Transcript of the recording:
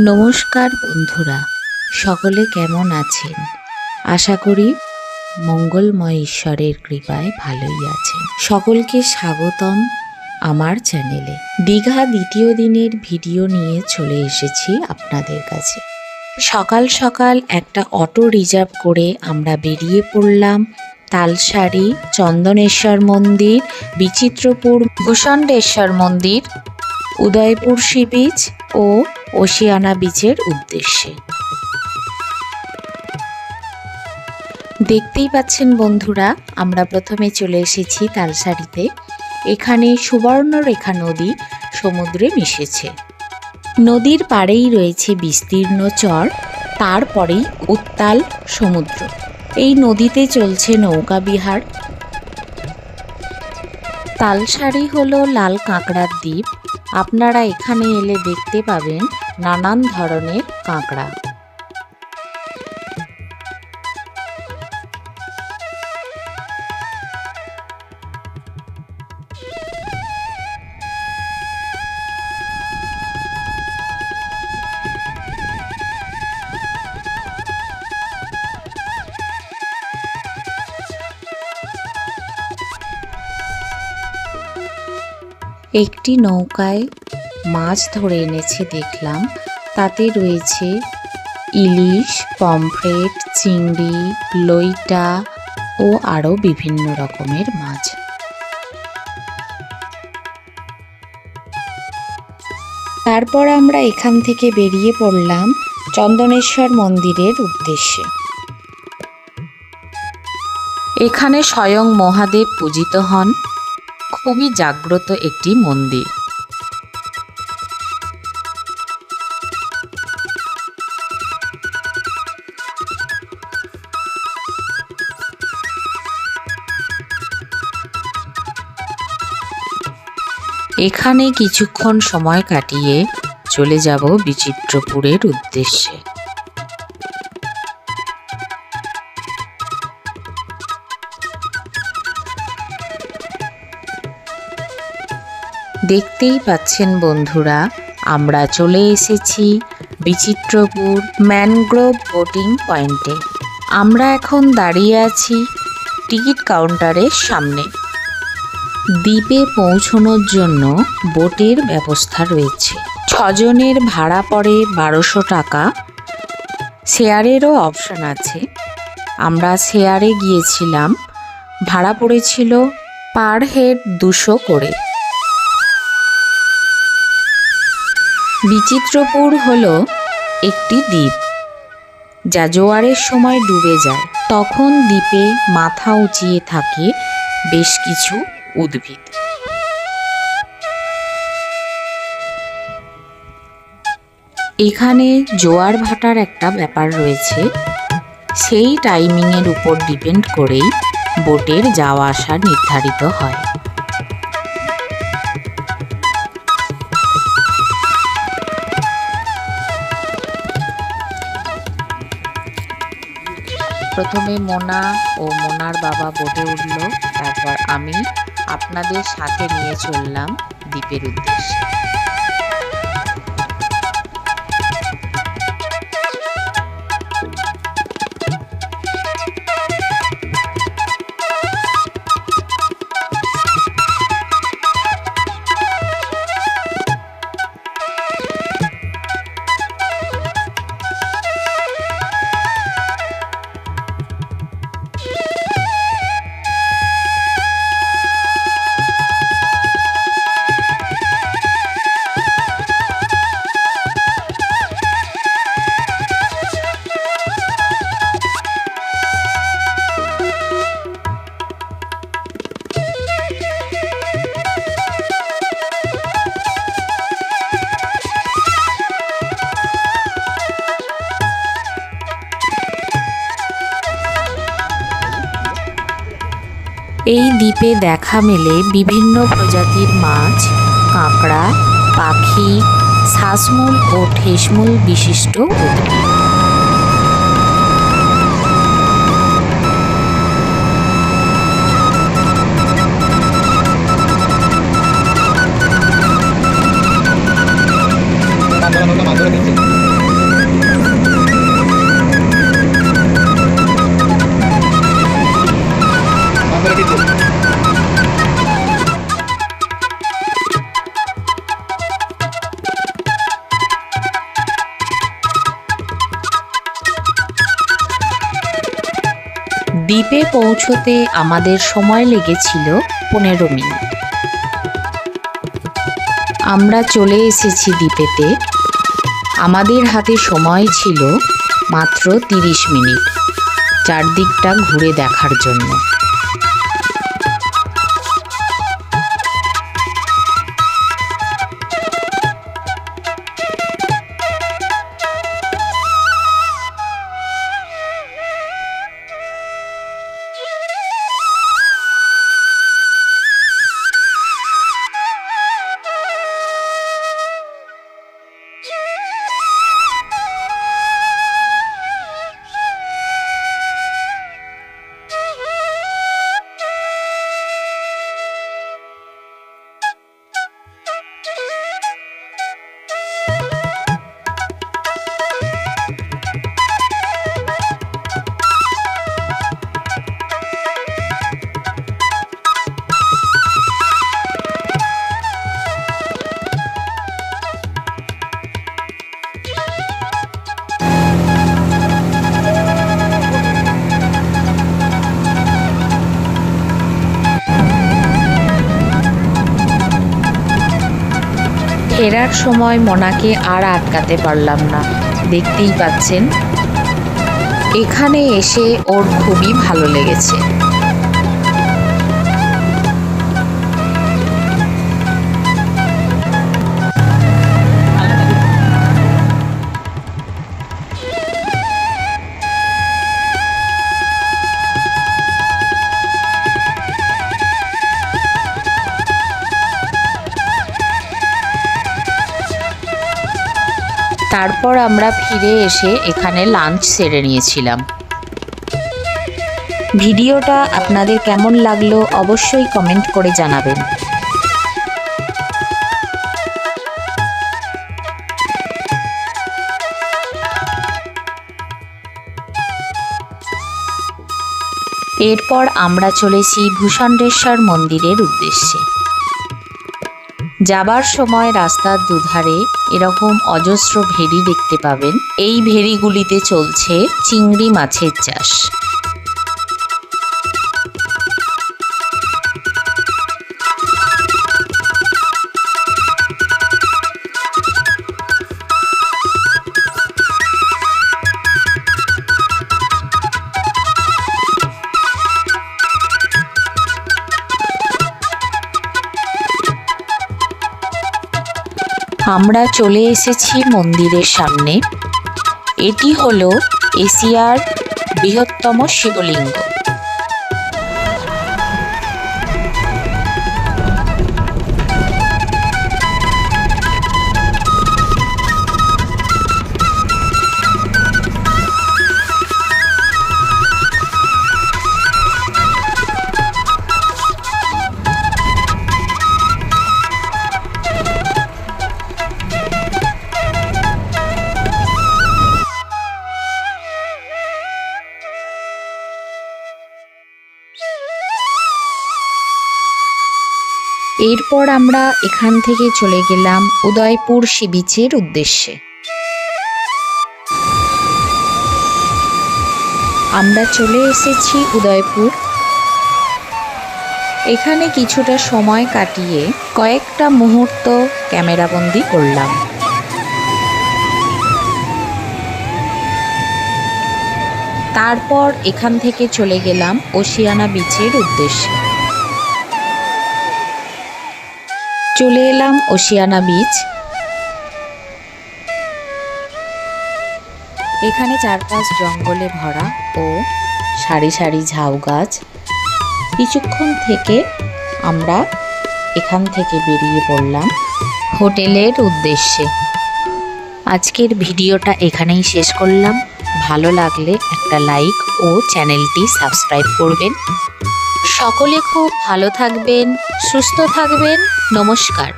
নমস্কার বন্ধুরা, সকলে কেমন আছেন? আশা করি মঙ্গলময় ঈশ্বরের কৃপায় ভালোই আছেন। সকলকে স্বাগতম আমার চ্যানেলে। দীঘা দ্বিতীয় দিনের ভিডিও নিয়ে চলে এসেছি আপনাদের কাছে। সকাল সকাল একটা অটো রিজার্ভ করে আমরা বেরিয়ে পড়লাম তালসারি চন্দনেশ্বর মন্দির, বিচিত্রপুর ভূষণ্ডেশ্বর মন্দির, উদয়পুর সি বিচ ও ওশিয়ানা বিচের উদ্দেশ্যে। দেখতেই পাচ্ছেন বন্ধুরা, আমরা প্রথমে চলে এসেছি তালসারিতে। এখানে সুবর্ণরেখা নদী সমুদ্রে মিশেছে। নদীর পাড়েই রয়েছে বিস্তীর্ণ চর, তারপরেই উত্তাল সমুদ্র। এই নদীতে চলছে নৌকা বিহার। তালসারি হলো লাল কাঁকড়ার দ্বীপ। আপনারা এখানে এলে দেখতে পাবেন নানান ধরনের কাঁকড়া। একটি নৌকায় মাছ ধরে এনেছে দেখলাম। তাতে রয়েছে ইলিশ, পমফ্রেট, চিংড়ি, লইটা ও আরও বিভিন্ন রকমের মাছ। তারপর আমরা এখান থেকে বেরিয়ে পড়লাম চন্দনেশ্বর মন্দিরের উদ্দেশ্যে। এখানে স্বয়ং মহাদেব পূজিত হন। খুবই জাগ্রত একটি মন্দির। এখানে কিছুক্ষণ সময় কাটিয়ে চলে যাব বিচিত্রপুরের উদ্দেশ্যে। দেখতেই পাচ্ছেন বন্ধুরা, আমরা চলে এসেছি বিচিত্রপুর ম্যানগ্রোভ বোটিং পয়েন্টে। আমরা এখন দাঁড়িয়ে আছি টিকিট কাউন্টারের সামনে। দ্বীপে পৌঁছানোর জন্য বোটের ব্যবস্থা রয়েছে। ছজনের ভাড়া পড়ে বারোশো টাকা। শেয়ারেরও অপশান আছে। আমরা শেয়ারে গিয়েছিলাম। ভাড়া পড়েছিল পার হেড দুশো করে। বিচিত্রপুর হলো একটি দ্বীপ। যা জোয়ারের সময় ডুবে যায়। তখন দ্বীপে মাথা উঁচিয়ে থাকে বেশ কিছু উদ্ভিদ। এখানে জোয়ার ভাটার একটা ব্যাপার রয়েছে। সেই টাইমিংয়ের উপর ডিপেন্ড করেই বোটের যাওয়া আসা নির্ধারিত হয়। প্রথমে মোনা ও মোনার বাবা বোটে উঠল, তারপর আমি আপনাদের সাথে নিয়ে চললাম দ্বীপের উদ্দেশ্যে। এই দ্বীপে দেখা মেলে বিভিন্ন প্রজাতির মাছ কাঁকড়া পাখি শ্বাসমূল ও ঠেসমূল বিশিষ্ট উদ্ভিদ। দ্বীপে পৌঁছতে আমাদের সময় লেগেছিল পনেরো মিনিট। আমরা চলে এসেছি দ্বীপেতে। আমাদের হাতে সময় ছিল মাত্র তিরিশ মিনিট, চারদিকটা ঘুরে দেখার জন্য। ফেরার সময় মনাকে আর আটকাতে পারলাম না। দেখতেই পাচ্ছেন, এখানে এসে ওর খুবই ভালো লেগেছে। তারপর আমরা ফিরে এসে এখানে লাঞ্চ সেরে নিয়েছিলাম। ভিডিওটা আপনাদের কেমন লাগল অবশ্যই কমেন্ট করে জানাবেন। এরপর আমরা চলেছি ভূষণ্ডেশ্বর মন্দিরের উদ্দেশ্যে। যাবার সময় রাস্তার দুধারে এরকম অজস্র ভেড়ি দেখতে পাবেন। এই ভেড়িগুলিতে চলছে চিংড়ি মাছের চাষ। আমরা চলে এসেছি মন্দিরের সামনে। এটি হল এশিয়ার বৃহত্তম শিবলিঙ্গ। এরপর আমরা এখান থেকে চলে গেলাম উদয়পুর সি বিচের উদ্দেশ্যে। আমরা চলে এসেছি উদয়পুর। এখানে কিছুটা সময় কাটিয়ে কয়েকটা মুহূর্ত ক্যামেরাবন্দি করলাম। তারপর এখান থেকে চলে গেলাম ওশিয়ানা বিচের উদ্দেশ্যে। চলে এলাম ওশিয়ানা বিচ। এখানে চারপাশ জঙ্গলে ভরা ও সারি সারি ঝাউ গাছ। কিছুক্ষণ থেকে আমরা এখান থেকে বেরিয়ে পড়লাম হোটেলের উদ্দেশ্যে। আজকের ভিডিওটা এখানেই শেষ করলাম। ভালো লাগলে একটা লাইক ও চ্যানেলটি সাবস্ক্রাইব করবেন। সকলে খুব ভালো থাকবেন সুস্থ থাকবেন। নমস্কার।